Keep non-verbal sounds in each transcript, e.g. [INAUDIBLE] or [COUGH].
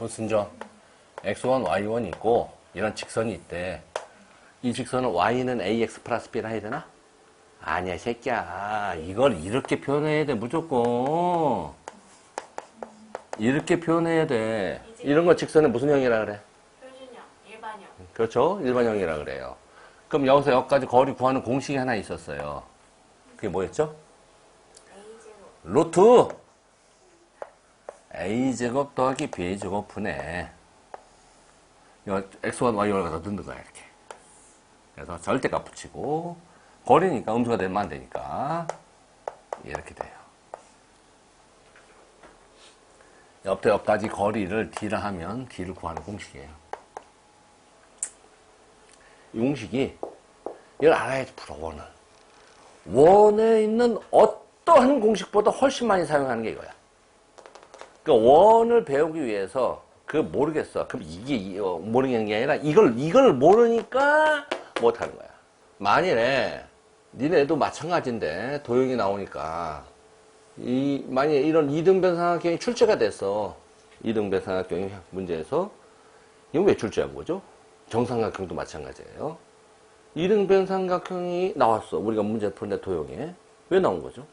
무슨 점? x1, y1 있고 이런 직선이 있대. 이 직선은 y는 ax 플러스 b라 해야 되나? 아니야, 이 새끼야. 이걸 이렇게 표현해야 돼, 무조건. 이렇게 표현해야 돼. 이런 거 직선은 무슨 형이라 그래? 표준형, 일반형. 그렇죠? 일반형이라 그래요. 그럼 여기서 여기까지 거리 구하는 공식이 하나 있었어요. 그게 뭐였죠? 루트 a제곱 더하기 b제곱 분의 이거 x1, y1을 갖다 넣는 거야 이렇게. 그래서 절대값 붙이고 거리니까 음수가 되면 안 되니까 이렇게 돼요. 옆에 옆까지 거리를 d라 하면 d를 구하는 공식이에요. 이 공식이 이걸 알아야지 풀어 원을. 원에 있는 어떠한 공식보다 훨씬 많이 사용하는 게 이거야. 그러니까 원을 배우기 위해서 그 모르겠어. 그럼 이게 이- 어, 모르겠는 게 아니라 이걸 이걸 모르니까 못하는 거야. 만일에 니네도 마찬가지인데 도형이 나오니까 이 만약에 이런 이등변 삼각형이 출제가 됐어. 이등변 삼각형이 문제에서 이건 왜 출제한 거죠? 정삼각형도 마찬가지예요. 이등변 삼각형이 나왔어. 우리가 문제 푸는데 도형에. 왜 나온 거죠?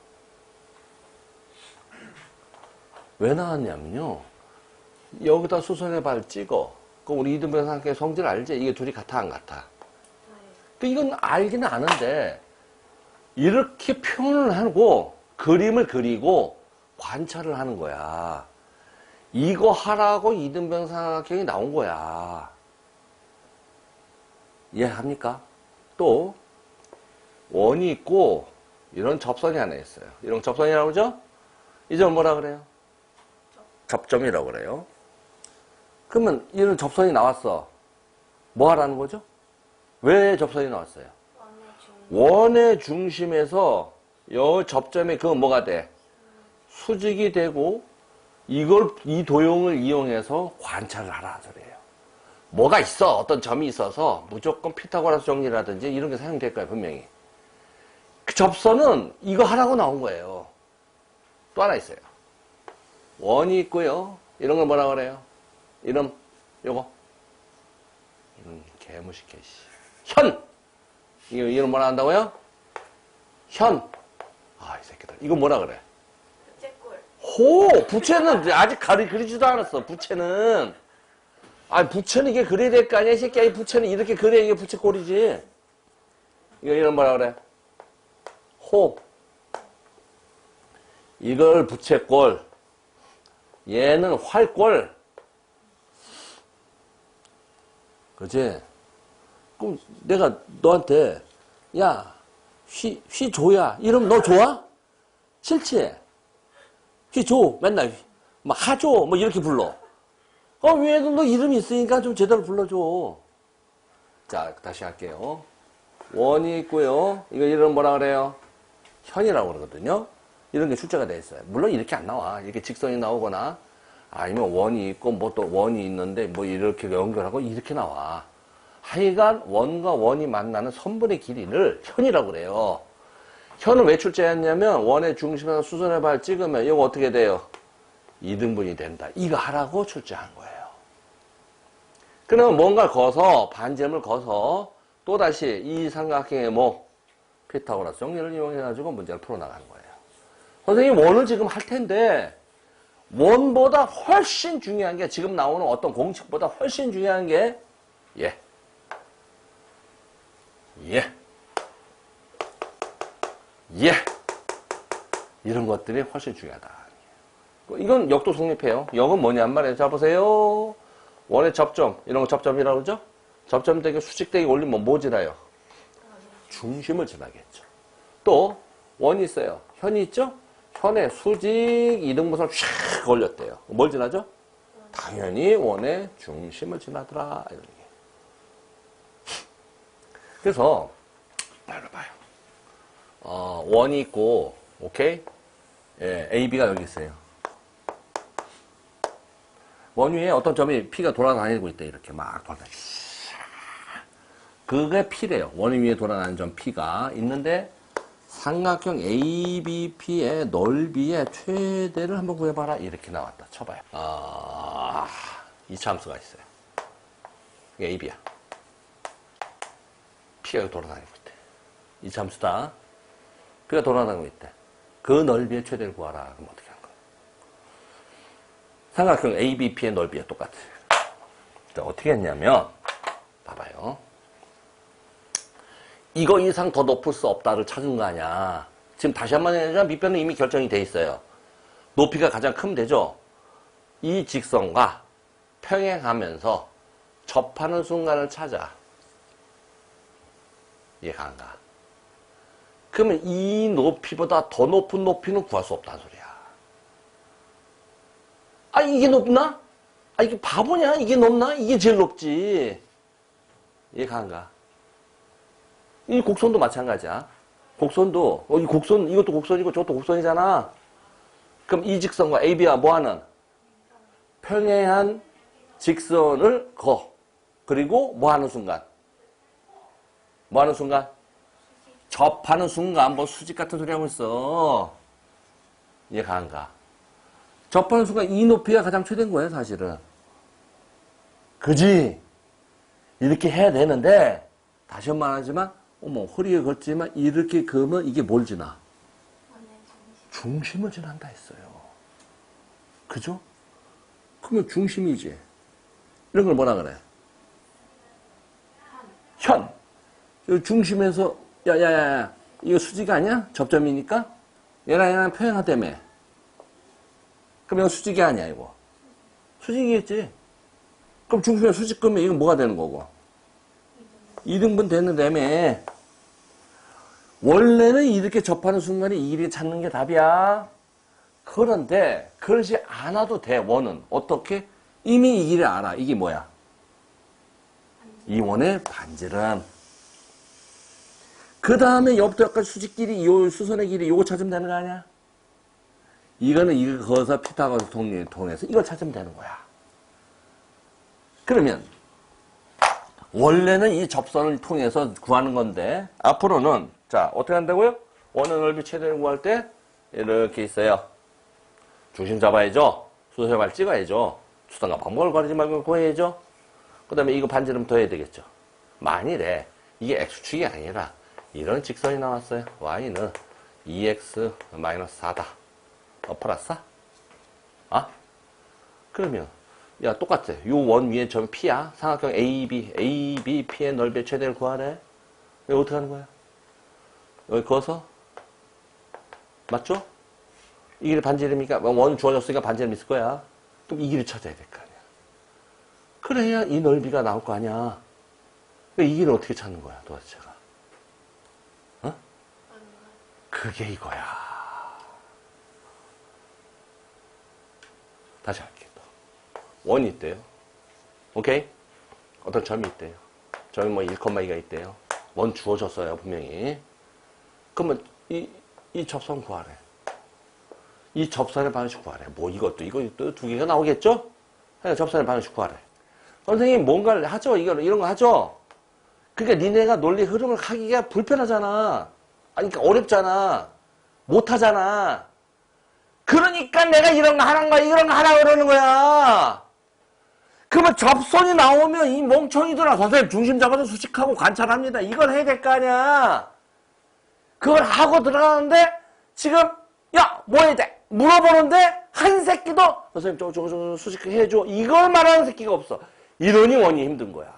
왜 나왔냐면요. 여기다 수선의 발 찍어. 그 우리 이등변 삼각형의 성질 알지? 이게 둘이 같아, 안 같아? 그 이건 알기는 아는데, 이렇게 표현을 하고, 그림을 그리고, 관찰을 하는 거야. 이거 하라고 이등변 삼각형이 나온 거야. 이해합니까? 또 원이 있고 이런 접선이 하나 있어요. 이런 접선이라고 그러죠? 이점 뭐라 그래요? 접점이라고 그래요. 그러면 이런 접선이 나왔어. 뭐 하라는 거죠? 왜 접선이 나왔어요? 원의 중심에서 여 접점에 그 뭐가 돼? 수직이 되고 이걸 이 도형을 이용해서 관찰을 하라 소리예요. 뭐가 있어 어떤 점이 있어서 무조건 피타고라스 정리라든지 이런 게 사용될 거야 분명히. 그 접선은 이거 하라고 나온 거예요. 또 하나 있어요. 원이 있고요. 이런 걸 뭐라 그래요? 이름 요거. 음, 개무식해 씨. 현. 이거 이름 뭐라 한다고요? 현. 아, 이 새끼들. 이거 뭐라 그래? 부채꼴. 호! 부채는 아직 가리, 그리지도 않았어, 부채는. 아, 부채는 이게 그려야 될 거 아니야, 이 새끼야. 이 부채는 이렇게 그려야 이게 부채꼴이지. 이거 이름 뭐라 그래? 호. 이걸 부채꼴. 얘는 활꼴. 그지? 그럼 내가 너한테, 야, 휘, 휘 줘야. 이러면 너 좋아? 싫지? 휘 줘. 맨날, 휘. 뭐, 하줘. 뭐, 이렇게 불러. 어, 위에도 너 이름이 있으니까 좀 제대로 불러줘. 자, 다시 할게요. 원이 있고요. 이거 이름 뭐라 그래요? 현이라고 그러거든요. 이런 게 출제가 돼 있어요. 물론 이렇게 안 나와. 이렇게 직선이 나오거나, 아니면 원이 있고, 뭐 또 원이 있는데, 뭐 이렇게 연결하고, 이렇게 나와. 하여간 원과 원이 만나는 선분의 길이를 현이라고 그래요. 현을 왜 출제했냐면, 원의 중심에서 수선의 발 찍으면, 이거 어떻게 돼요? 2등분이 된다. 이거 하라고 출제한 거예요. 그러면 뭔가 거서, 반점을 거서, 또다시 이 삼각형의 뭐, 피타고라스 정리를 이용해 가지고 문제를 풀어 나가는 거예요. 선생님, 원을 지금 할 텐데, 원보다 훨씬 중요한 게, 지금 나오는 어떤 공식보다 훨씬 중요한 게, 예. 예. 예. 이런 것들이 훨씬 중요하다. 이건 역도 성립해요. 역은 뭐냔 말이에요. 자, 보세요. 원의 접점. 이런 거 접점이라고 그러죠? 접점 되게 수직되게 올리면 뭐 지나요? 중심을 지나겠죠. 또, 원이 있어요. 현이 있죠? 현에 수직 이등분선 쫙 걸렸대요. 뭘 지나죠? 당연히 원의 중심을 지나더라. 이런 게. 그래서, 말로 봐요. 어, 원이 있고, 오케이? 예, A, B가 여기 있어요. 원 위에 어떤 점이 P가 돌아다니고 있대, 이렇게 막 돌아다니. 그게 P래요. 원 위에 돌아다니는 점 P가 있는데, 삼각형 ABP의 넓이의 최대를 한번 구해봐라. 이렇게 나왔다. 쳐봐요. 아, 2차 함수가 있어요. 이게 AB야. P가 여기 돌아다니고 있대. 2차 함수다. P가 돌아다니고 있대. 그 넓이의 최대를 구하라. 그럼 어떻게 한 거야? 삼각형 ABP의 넓이가 똑같아. 자, 어떻게 했냐면, 봐봐요. 이거 이상 더 높을 수 없다를 찾은 거 아니야. 지금 다시 한번 해야지만 밑변은 이미 결정이 돼 있어요. 높이가 가장 크면 되죠. 이 직선과 평행하면서 접하는 순간을 찾아. 이해가 안 가. 그러면 이 높이보다 더 높은 높이는 구할 수 없다는 소리야. 아, 이게 높나? 아, 이게 바보냐? 이게 높나? 이게 제일 높지. 이해가 안 가. 이 곡선도 마찬가지야. 곡선도, 어, 이 곡선, 이것도 곡선이고 저것도 곡선이잖아. 그럼 이 직선과 AB가 뭐 하는? 평행한 직선을 거. 그리고 뭐 하는 순간? 뭐 하는 순간? 접하는 순간 뭐 수직 같은 소리 하고 있어. 이해 가 안 가. 접하는 순간 이 높이가 가장 최대인 거예요, 사실은. 그지? 이렇게 해야 되는데, 다시 한번 하지만, 어머, 허리에 걸지만, 이렇게 그으면 이게 뭘 지나? 중심을 지난다 했어요. 그죠? 그러면 중심이지. 이런 걸 뭐라 그래? 현. 이 중심에서, 야, 야, 야, 야, 이거 수지가 아니야? 접점이니까? 얘랑 얘랑 평행하다며. 그럼 이거 수직이 아니야, 이거. 수직이겠지? 그럼 중심에 수직 끄면 이건 뭐가 되는 거고? 2등분 되는다며. 원래는 이렇게 접하는 순간에 이 길이 찾는 게 답이야. 그런데 그러지 않아도 돼, 원은. 어떻게? 이미 이 길을 알아. 이게 뭐야? 이 원의 반지름. 그 다음에 옆도 약간 수직끼리, 요 수선의 길이 요거 찾으면 되는 거 아니야? 이거는 이거 거기서 피타고라스 통리를 통해서 이걸 찾으면 되는 거야. 그러면 원래는 이 접선을 통해서 구하는 건데 앞으로는 자 어떻게 한다고요? 원의 넓이 최대를 구할 때 이렇게 있어요. 중심 잡아야죠. 수소발 찍어야죠. 수단과 방법을 가리지 말고 구해야죠. 그 다음에 이거 반지름 더 해야 되겠죠. 만일에 이게 x축이 아니라 이런 직선이 나왔어요. y는 2x 4다. 어, 플러스 4? 아? 그러면 야 똑같아. 요 원 위에 점 P야. 삼각형 AB, AB, P의 넓이의 최대를 구하래. 이거 어떻게 하는 거야? 여기 그어서 맞죠? 이 길이 반지름이니까 원 주어졌으니까 반지름 있을 거야. 그럼 이 길을 찾아야 될 거 아니야. 그래야 이 넓이가 나올 거 아니야. 그러니까 이 길을 어떻게 찾는 거야, 도대체가? 어? 그게 이거야. 다시 할게 또. 원이 있대요. 오케이? 어떤 점이 있대요. 점이 뭐 1,2가 있대요. 원 주어졌어요, 분명히. 그러면 이, 이 접선 구하래. 이 접선의 방식 구하래. 뭐 이것도, 이것도 두 개가 나오겠죠? 그러니까 접선의 방식 구하래. 선생님, 뭔가를 하죠? 이거, 이런 거 하죠? 그러니까 니네가 논리 흐름을 하기가 불편하잖아. 그러니까 어렵잖아. 못하잖아. 그러니까 내가 이런 거 하는 거야, 이런 거 하라 그러는 거야. 그러면 접선이 나오면 이 멍청이들아, 선생님 중심 잡아서 수식하고 관찰합니다. 이걸 해야 될 거 아니야. 그걸 하고 들어가는데, 지금, 야, 뭐 해야 돼? 물어보는데, 한 새끼도, 선생님 저거, 저거, 저거 수식해줘. 이걸 말하는 새끼가 없어. 이러니 원이 힘든 거야.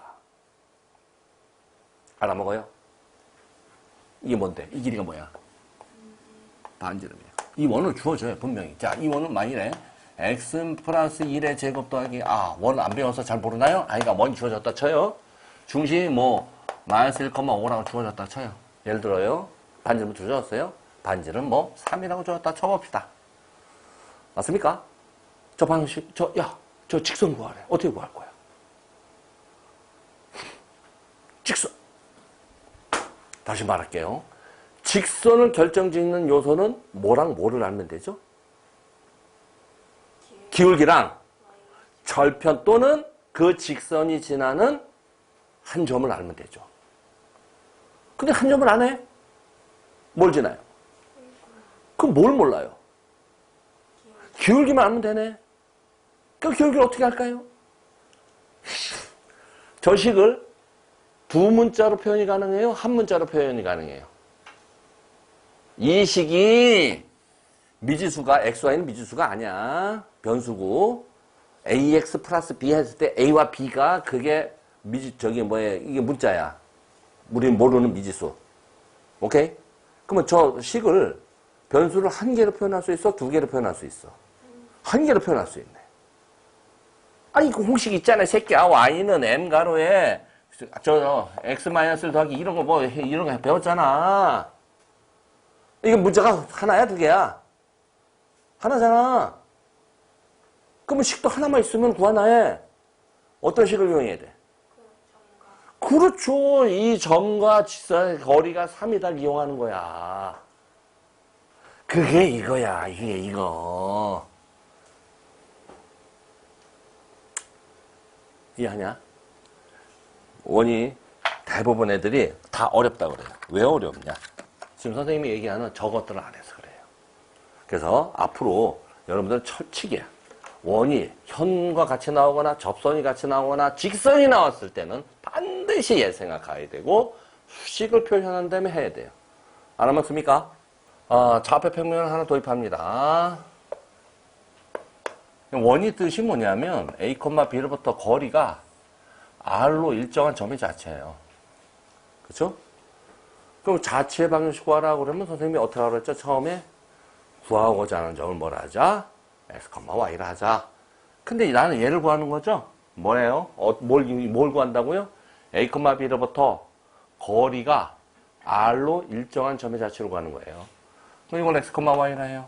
알아먹어요? 이게 뭔데? 이 길이가 뭐야? 반지름이야. 이 원을 주어줘요, 분명히. 자, 이 원은 만일에 x 플러스 1의 제곱 더하기, 아, 원 안 배워서 잘 모르나요? 아이가 원 주어졌다 쳐요. 중심이 뭐, 마이너스 1,5라고 주어졌다 쳐요. 예를 들어요. 반지름 주어졌어요. 반지름 뭐, 3이라고 주어졌다 쳐봅시다. 맞습니까? 저 방식, 저, 야, 저 직선 구하래. 어떻게 구할 거야? [LAUGHS] 직선. 다시 말할게요. 직선을 결정짓는 요소는 뭐랑 뭐를 알면 되죠? 기울기랑 절편 또는 그 직선이 지나는 한 점을 알면 되죠. 근데 한 점을 안 해? 뭘 지나요? 그럼 뭘 몰라요? 기울기만 알면 되네. 그 기울기를 어떻게 할까요? 저 식을 두 문자로 표현이 가능해요? 한 문자로 표현이 가능해요? 이 식이 미지수가 xy는 미지수가 아니야. 변수고 ax 플러스 b 했을 때 a와 b가 그게 미지 저기 뭐야 이게 문자야. 우리는 모르는 미지수. 오케이? 그러면 저 식을 변수를 한 개로 표현할 수 있어? 두 개로 표현할 수 있어? 한 개로 표현할 수 있네. 아니 그 공식 있잖아, 이 새끼야. y는 m 가로에 저 x 마이너스 더하기 이런 거 뭐 이런 거 배웠잖아. 이게 문제가 하나야, 두 개야? 하나잖아. 그러면 식도 하나만 있으면 구하나해. 어떤 식을 이용해야 돼? 그렇죠. 이 점과 직선의 거리가 3이다 이용하는 거야. 그게 이거야. 이게 이거. 이해하냐? 원이 대부분 애들이 다 어렵다 그래요. 왜 어렵냐? 지금 선생님이 얘기하는 저것들을 안 해서 그래서 앞으로 여러분들 철칙이야. 원이 현과 같이 나오거나 접선이 같이 나오거나 직선이 나왔을 때는 반드시 얘 생각해야 되고 수식을 표현한 다음에 해야 돼요. 알아맞습니까? 아, 좌표 평면을 하나 도입합니다. 원이 뜻이 뭐냐면 A, B로부터 거리가 R로 일정한 점의 자체예요. 그렇죠? 그럼 자체의 방정식 구하라고 그러면 선생님이 어떻게 하라고 했죠? 처음에 구하고자 하는 점을 뭐라 하자? x, y라 하자. 근데 나는 얘를 구하는 거죠? 뭐예요? 어, 뭘, 뭘 구한다고요? a, b로부터 거리가 r로 일정한 점의 자체로 구하는 거예요. 그럼 이걸 x, y라 해요.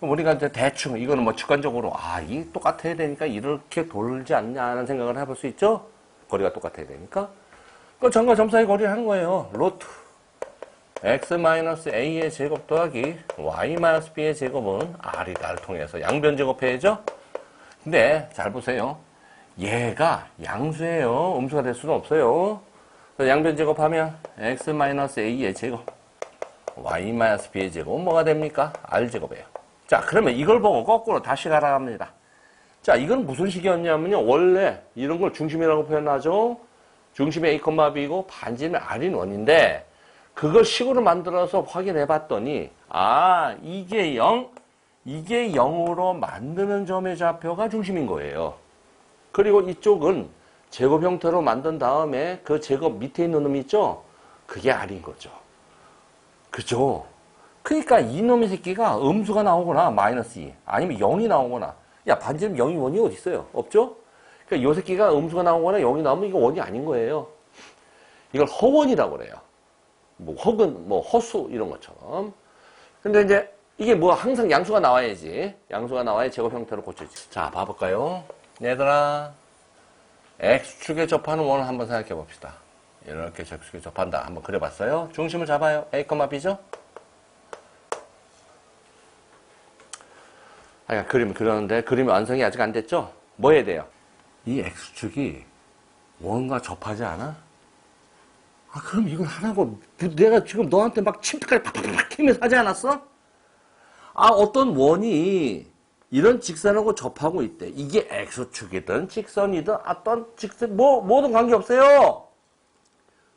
우리가 이제 대충 이거는 뭐 직관적으로 아, 이 똑같아야 되니까 이렇게 돌지 않냐는 생각을 해볼 수 있죠? 거리가 똑같아야 되니까. 그 점과 점 사이 거리를 하는 거예요. 로트 x-a의 제곱 더하기 y-b의 제곱은 r이다를 통해서 양변 제곱해야죠. 근데 잘 보세요. 얘가 양수예요. 음수가 될 수는 없어요. 양변 제곱하면 x-a의 제곱 y-b의 제곱은 뭐가 됩니까? r 제곱이에요. 자 그러면 이걸 보고 거꾸로 다시 가라 합니다. 자 이건 무슨 식이었냐면요. 원래 이런 걸 중심이라고 표현하죠. 중심이 a, b이고 반지는 r인 원인데 그걸 식으로 만들어서 확인해 봤더니 아 이게 0 이게 0으로 만드는 점의 좌표가 중심인 거예요. 그리고 이쪽은 제곱 형태로 만든 다음에 그 제곱 밑에 있는 놈 있죠? 그게 R인 거죠. 그죠? 그러니까 이놈의 새끼가 음수가 나오거나 마이너스 2 아니면 0이 나오거나 야 반지름 0이 원이 어디 있어요? 없죠? 그러니까 이 새끼가 음수가 나오거나 0이 나오면 이거 원이 아닌 거예요. 이걸 허원이라고 그래요. 뭐 혹은 뭐 허수 이런 것처럼. 근데 이제 이게 뭐 항상 양수가 나와야지. 양수가 나와야 제곱 형태로 고쳐지. 자, 봐볼까요? 얘들아, x축에 접하는 원을 한번 생각해 봅시다. 이렇게 x축에 접한다. 한번 그려봤어요? 중심을 잡아요. a, b죠? 아, 그림 그렸는데 그림이 완성이 아직 안 됐죠? 뭐 해야 돼요? 이 x축이 원과 접하지 않아? 아, 그럼 이걸 하라고. 내가 지금 너한테 막 침대까지 팍팍팍 키면서 하지 않았어? 아, 어떤 원이 이런 직선하고 접하고 있대. 이게 X축이든 직선이든 어떤 직선, 뭐, 뭐든 관계없어요.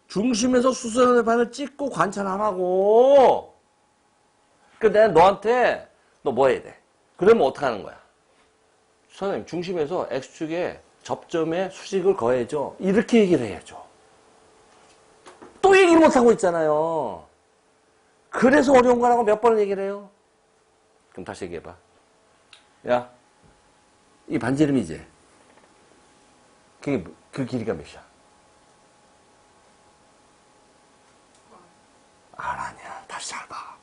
중심에서 수선의 반을 찍고 관찰하라고. 그 내가 너한테 너 뭐 해야 돼? 그러면 어떻게 하는 거야? 선생님, 중심에서 X축에 접점에 수직을 거해줘. 이렇게 얘기를 해야죠. 또 얘기를 못하고 있잖아요. 그래서 어려운 거라고 몇 번을 얘기를 해요? 그럼 다시 얘기해봐. 야, 이 반지름이지? 그게, 뭐- 그 길이가 몇이야? 알 아니야. 다시 잘 봐.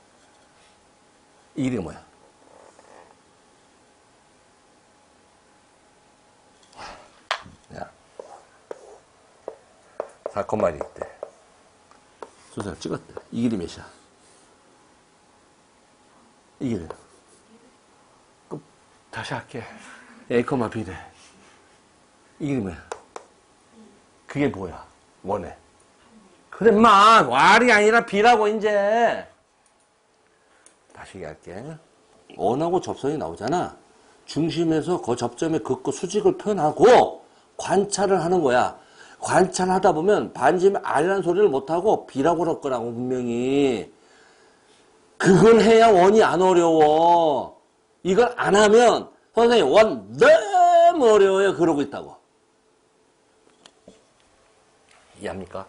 이 길이가 뭐야? 야, 4콤마리 있대. 순서가 찍었대. 이 길이 몇이야? 이 길이. 그럼 다시 할게. A, B래. 이 길이 뭐야? 그게 뭐야? 원해. 그래, 마 R이 아니라 B라고, 이제. 다시 얘기할게. 원하고 접선이 나오잖아. 중심에서 그 접점에 긋고 수직을 표현하고 관찰을 하는 거야. 관찰하다 보면 반지름이 R이라는 소리를 못하고 B라고 그럴 거라고 분명히. 그걸 해야 원이 안 어려워. 이걸 안 하면 선생님 원 너무 어려워요. 그러고 있다고. 이해합니까?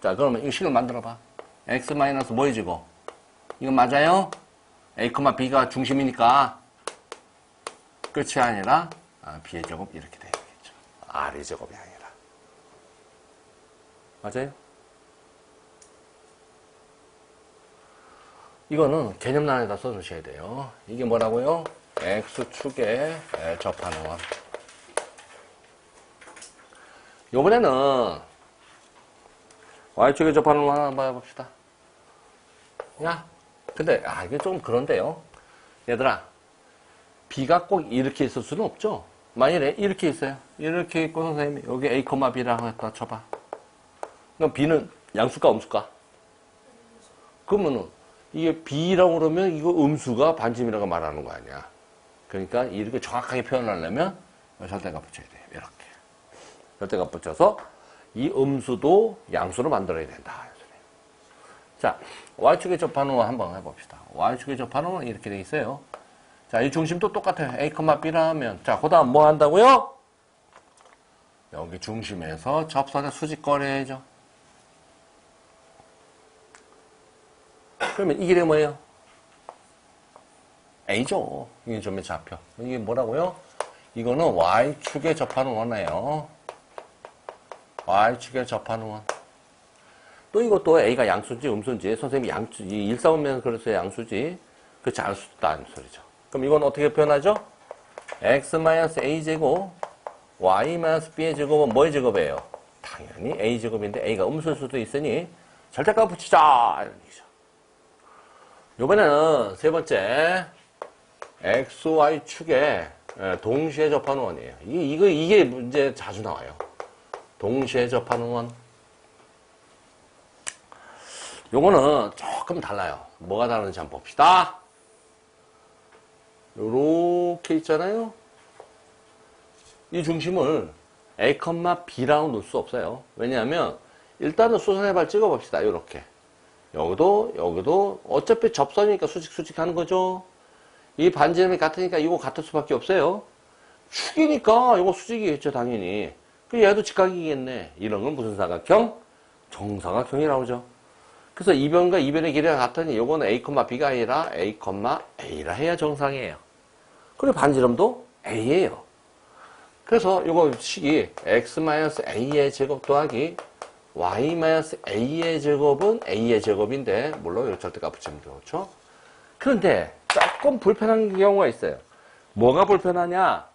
자 그러면 이거 식을 만들어 봐. x 마이너스 뭐의 제곱? 이거 맞아요? a, b가 중심이니까 끝이 아니라 아, b의 제곱 이렇게 되겠죠. r의 제곱이 아니라. 맞아요? 이거는 개념란에다 써주셔야 돼요. 이게 뭐라고요? x축에 접하는 원. 요번에는 y축에 접하는 원 한번 해봅시다. 야, 근데, 아, 이게 좀 그런데요. 얘들아, b가 꼭 이렇게 있을 수는 없죠. 만일에 이렇게 있어요. 이렇게 있고, 선생님이 여기 a, b라고 했다 쳐봐. 그럼 b는 양수가 음수가? 그러면은, 이게 b라고 그러면 이거 음수가 반지름이라고 말하는 거 아니야. 그러니까 이렇게 정확하게 표현하려면 절대가 붙여야 돼. 이렇게. 절대가 붙여서 이 음수도 양수로 만들어야 된다. 자, y축에 접하는 원 한번 해봅시다. y축에 접하는 원 이렇게 돼 있어요. 자, 이 중심도 똑같아요. a, b라 하면. 자, 그 다음 뭐 한다고요? 여기 중심에서 접선의 수직거리해야죠. 그러면 이 길이 뭐예요? A죠. 이게 점의 좌표. 이게 뭐라고요? 이거는 Y축에 접하는 원이에요. Y축에 접하는 원. 또 이것도 A가 양수지, 음수인지, 선생님이 양수, 이 일사오면 그래서 양수지, 그렇지 않을 수도 있다는 소리죠. 그럼 이건 어떻게 표현하죠? X-A제곱, Y-B의 제곱은 뭐의 제곱이에요? 당연히 A제곱인데 A가 음수일 수도 있으니 절대값 붙이자! 이런 얘기죠. 요번에는 세 번째, XY 축에 예, 동시에 접하는 원이에요. 이게, 이게 문제 자주 나와요. 동시에 접하는 원. 요거는 조금 달라요. 뭐가 다른지 한번 봅시다. 요렇게 있잖아요. 이 중심을 A, B라고 놓을 수 없어요. 왜냐하면 일단은 수선해발 찍어봅시다. 요렇게. 여기도 여기도 어차피 접선이니까 수직 수직 하는 거죠. 이 반지름이 같으니까 이거 같을 수밖에 없어요. 축이니까 이거 수직이겠죠 당연히. 그 얘도 직각이겠네. 이런 건 무슨 사각형? 정사각형이라고 하죠. 그래서 이변과 이변의 길이가 같으니 이거는 A, B가 아니라 A, A라 해야 정상이에요. 그리고 반지름도 A예요. 그래서 이거 식이 X-A의 제곱 더하기 y-a의 제곱은 a의 제곱인데 물론 이거 절대값 붙이면 좋죠. 그런데 조금 불편한 경우가 있어요. 뭐가 불편하냐?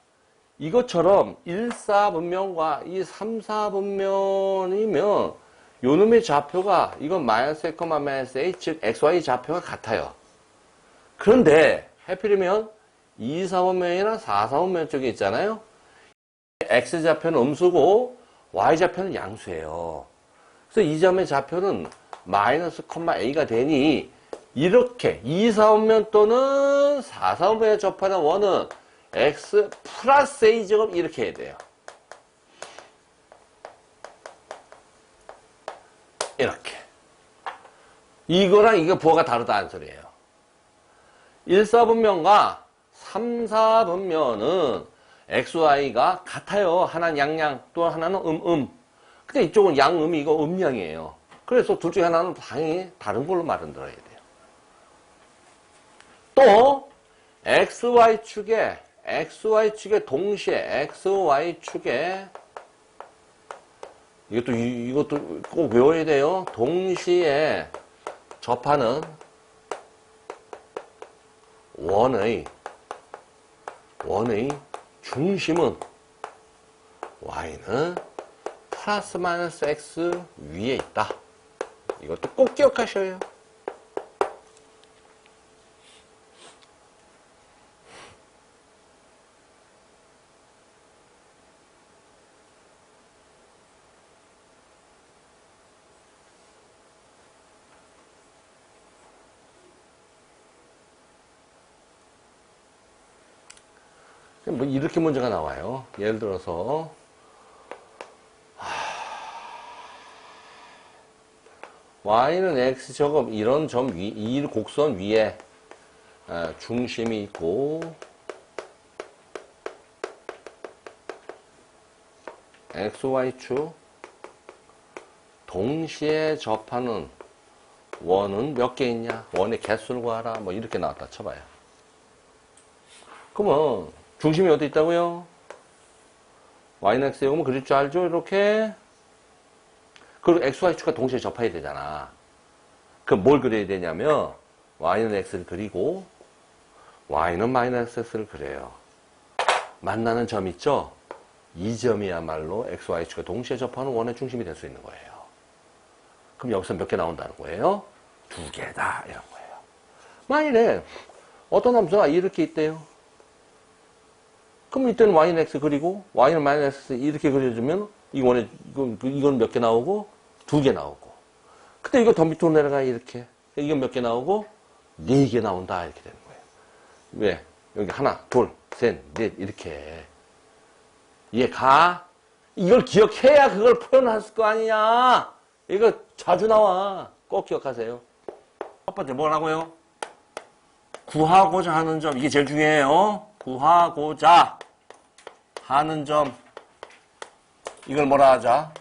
이것처럼 1, 4분면과 이 3, 4분면이면 요 놈의 좌표가 이건 마이너스 a, 마이너스 a 즉 xy 좌표가 같아요. 그런데 해필이면 2, 4분면이나 4, 4분면 쪽에 있잖아요. x 좌표는 음수고 y 좌표는 양수예요. 그래서 이 점의 좌표는 마이너스 콤마 a가 되니 이렇게 2, 4분면 또는 4, 4분면에 접하는 원은 x 플러스 a 제곱 이렇게 해야 돼요. 이렇게. 이거랑 이거 부호가 다르다는 소리예요. 1, 4분면과 3, 4분면은 xy가 같아요. 하나는 양양, 또 하나는 음음. 근데 이쪽은 양음이 이거 음양이에요. 그래서 둘 중에 하나는 당연히 다른 걸로 말은 들어야 돼요. 또 XY축에 XY축에 동시에 XY축에 이것도 이- 이것도 꼭 외워야 돼요. 동시에 접하는 원의 원의 중심은 y는 플러스 마이너스 x 위에 있다. 이것도 꼭 기억하셔요. 뭐 이렇게 문제가 나와요. 예를 들어서 y는 x 제곱 이런 점 위, 이 곡선 위에 아, 중심이 있고 xy축 동시에 접하는 원은 몇 개 있냐? 원의 개수를 구하라. 뭐 이렇게 나왔다 쳐봐요. 그러면 중심이 어디 있다고요? y는 x 제곱은 그릴 줄 알죠? 이렇게 그리고 xy축과 동시에 접해야 되잖아. 그럼 뭘 그려야 되냐면 y는 x를 그리고 y는 마이너스 x를 그려요. 만나는 점 있죠? 이 점이야말로 xy축과 동시에 접하는 원의 중심이 될 수 있는 거예요. 그럼 여기서 몇 개 나온다는 거예요? 두 개다 이런 거예요. 만일에 어떤 함수가 이렇게 있대요. 그럼 이때는 y는 x 그리고 y는 마이너스 이렇게 그려주면 이 원에 이건, 이건 몇 개 나오고 두 개 나오고 근데 이거 더 밑으로 내려가 이렇게 이건 몇 개 나오고 네 개 나온다 이렇게 되는 거예요. 왜? 여기 하나, 둘, 셋, 넷 이렇게 이해 가? 이걸 기억해야 그걸 표현할 거 아니냐? 이거 자주 나와. 꼭 기억하세요. 첫 번째 뭐라고요? 구하고자 하는 점 이게 제일 중요해요. 구하고자 하는 점 이걸 뭐라 하자?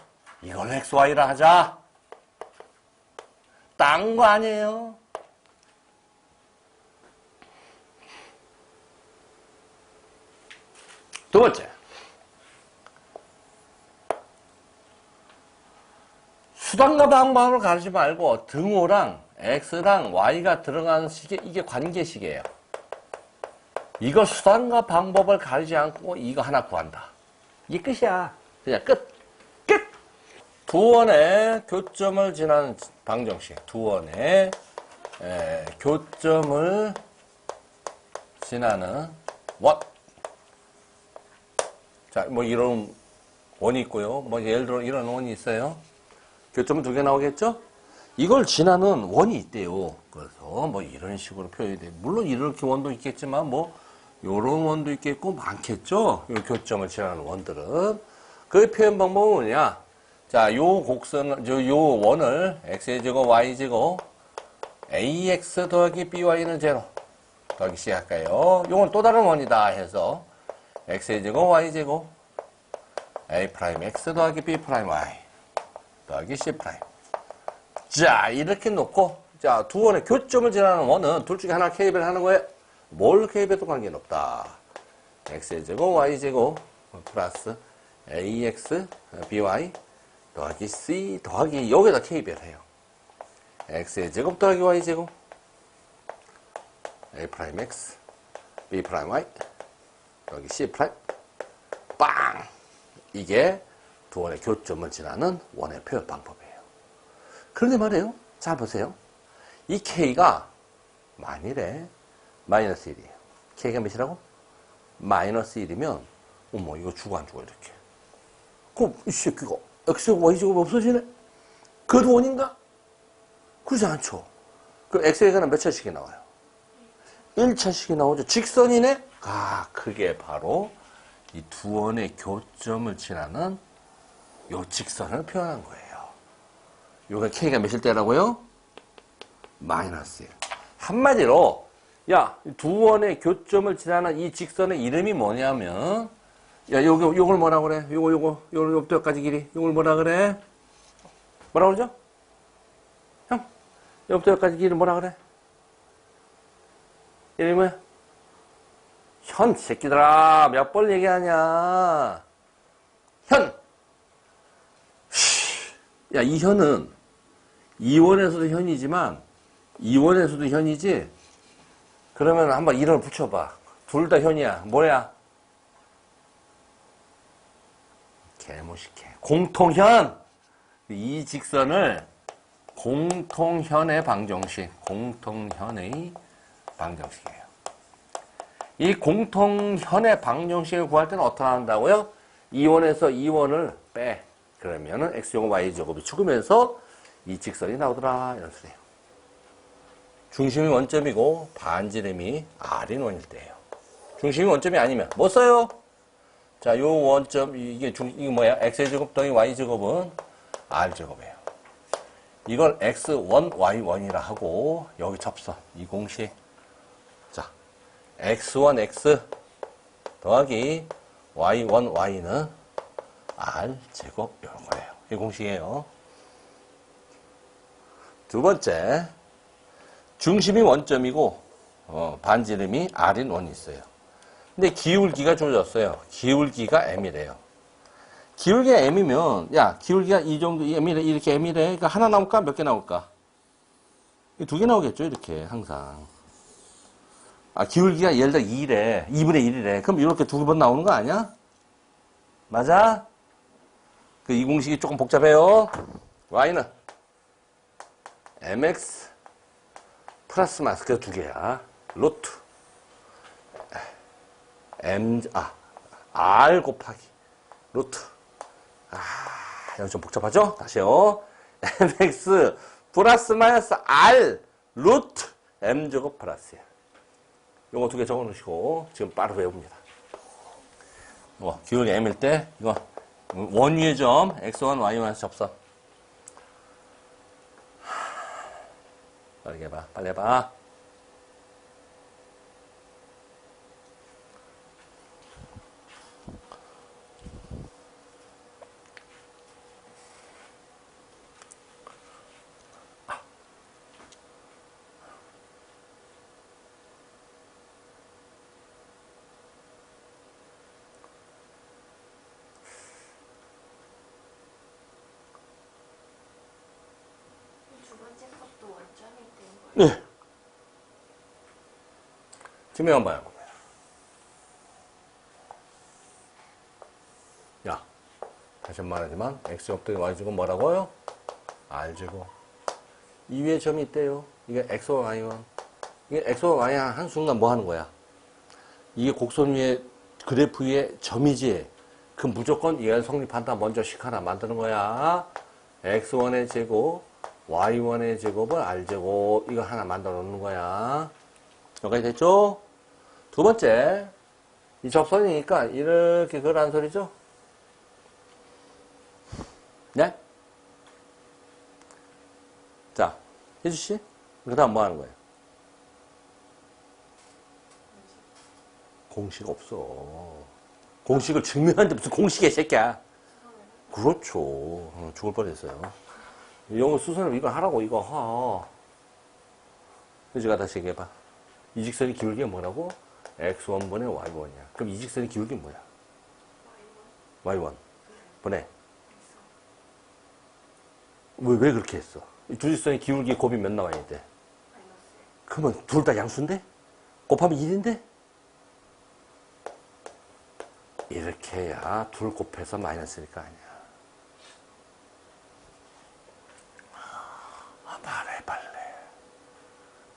이걸 XY라 하자. 딴 거 아니에요. 두 번째. 수단과 방법을 가르치지 말고 등호랑 x랑 y가 들어가는 식이 이게 관계식이에요. 이거 수단과 방법을 가르치지 않고 이거 하나 구한다. 이게 끝이야. 그냥 끝. 끝. 두 원의 교점을 지나는 방정식. 두 원의 에, 교점을 지나는 원. 자, 뭐 이런 원이 있고요. 뭐 예를 들어 이런 원이 있어요. 교점은 두개 나오겠죠? 이걸 지나는 원이 있대요. 그래서 뭐 이런 식으로 표현이 돼. 물론 이렇게 원도 있겠지만 뭐 요런 원도 있겠고 많겠죠? 요 교점을 지나는 원들은. 그 표현 방법은 뭐냐? 자, 요 곡선, 요, 요 원을 x의 제곱, y 제곱, ax 더하기 by는 제로. 더하기 c 할까요? 요건 또 다른 원이다 해서 x의 제곱, y 제곱, a 프라임 x 더하기 b 프라임 y. 더하기 C 프라임. 자, 이렇게 놓고, 자, 두 원의 교점을 지나는 원은 둘 중에 하나 K배를 하는 거예요. 뭘 K배도 관계는 없다. X제곱, Y제곱, 플러스 AX, BY, 더하기 C, 더하기, 여기다 K배를 해요. X제곱 더하기 Y제곱, A 프라임 X, B 프라임 Y, 더하기 C 프라임, 빵! 이게 두 원의 교점을 지나는 원의 표현 방법이에요. 그런데 말이에요. 잘 보세요. 이 K가 만일에 마이너스 1이에요. K가 몇이라고? 마이너스 1이면 어머 이거 죽어 안 죽어 이렇게. 그럼 이 새끼가 X제곱 Y제곱 없어지네? 그도 원인가? 그러지 않죠. 그럼 X의 가는 몇 차씩이 나와요? 1차씩이 나오죠. 직선이네? 아, 그게 바로 이 두 원의 교점을 지나는 요 직선을 표현한 거예요. 요가 K가 몇일 때라고요? 마이너스 1. 한마디로, 야, 두 원의 교점을 지나는 이 직선의 이름이 뭐냐면, 야, 요거, 요걸 뭐라 그래? 요거, 요거, 요거, 요부터까지 길이. 요걸 뭐라 그래? 뭐라 그러죠? 형, 요부터 여기까지 길이 뭐라 그래? 이름이 뭐야? 현, 새끼들아. 몇 번 얘기하냐. 현! 야, 이 현은 이원에서도 현이지만 이원에서도 현이지? 그러면 한번 이름을 붙여봐. 둘 다 현이야. 뭐야? 개무식해. 공통현! 이 직선을 공통현의 방정식, 공통현의 방정식이에요. 이 공통현의 방정식을 구할 때는 어떻게 한다고요? 2원에서 2원을 빼. 그러면은 x제곱 y제곱이 죽으면서 이 직선이 나오더라 이런 소리예요. 중심이 원점이고 반지름이 r인 원일 때예요. 중심이 원점이 아니면 뭐 써요? 자, 요 원점 이게 중 이게 뭐야? x제곱 더하기 y제곱은 r제곱이에요. 이걸 x1, y1이라 하고 여기 접선 이 공식 자 x1, x 더하기 y1, y는 r 제곱 이런 거예요. 이 공식이에요. 두 번째 중심이 원점이고 어, 반지름이 r인 원이 있어요. 근데 기울기가 주어졌어요. 기울기가 m이래요. 기울기가 m이면 야 기울기가 이 정도 m이래 이렇게 m이래 그러니까 하나 나올까 몇 개 나올까 두 개 나오겠죠 이렇게 항상 아 기울기가 예를 들어 2래 2분의 1이래 그럼 이렇게 두 번 나오는 거 아니야? 맞아? 그 이 공식이 조금 복잡해요 y는 mx 플러스 마스크 두 개야 로트 m 아 r 곱하기 루트. 아 여기 좀 복잡하죠? 다시요. Mx 플러스 마이너스 r 루트 m 제곱 플러스 1 요거 두 개 적어 놓으시고 지금 바로 외웁니다. 뭐 기울기 m일 때 이거 원위의 점 x1 y1 접선. 빠르게 해봐 빨리 해봐 두 번째 것도 원점이 된 거예요. 네. 한번 해보면. 야, 다시 말하지만, x제곱 더하기 y제곱 뭐라고요? r제곱. 이 위에 점이 있대요. 이게 x와 y1. 이게 x와 y 한 순간 뭐 하는 거야? 이게 곡선 위에, 그래프 위에 점이지. 그 무조건 얘가 성립한다. 먼저 식 하나 만드는 거야. x1의 제곱, y1의 제곱을 r제곱. 이거 하나 만들어 놓는 거야. 여기까지 됐죠? 두 번째, 이 접선이니까 이렇게 그라는 소리죠? 네? 자, 혜주씨, 그 다음 뭐 하는 거예요? 공식 없어. 공식을 증명하는데 무슨 공식이야, 이 새끼야. 그렇죠. 어, 죽을 뻔했어요. 영어 수선을 이거 하라고, 이거 하. 혜주가 다시 얘기해봐. 이 직선의 기울기가 뭐라고? X1분의 y1이야. 그럼 이 직선의 기울기는 뭐야? y1. 분의. 왜, 왜 그렇게 했어? 이두 직선의 기울기 곱이 몇 나와야 돼? 그러면 둘 다 양수인데? 곱하면 1인데? 이렇게 해야 둘 곱해서 마이너스니까 아니야. 아, 말해, 빨리.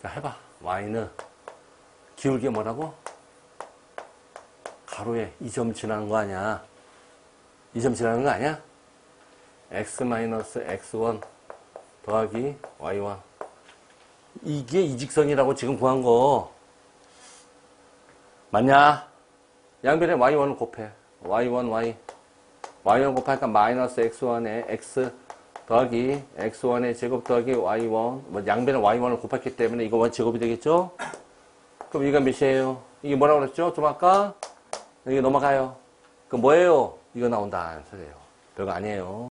자, 해봐. y는 기울기 뭐라고? 가로에 이점 지나는 거 아니야? 이점 지나는 거 아니야? x 마이너스 x1 더하기 y1 이게 이 직선이라고 지금 구한 거 맞냐? 양변에 y1을 곱해 y1 y y1 곱하니까 마이너스 x1에 x 더하기 x1의 제곱 더하기 y1 뭐 양변에 y1을 곱했기 때문에 이거 원 제곱이 되겠죠? 그럼 이거 몇이에요? 이게 뭐라고 그랬죠? 좀 아까? 여기 넘어가요. 그 뭐예요? 이거 나온다 소리예요. 별거 아니에요.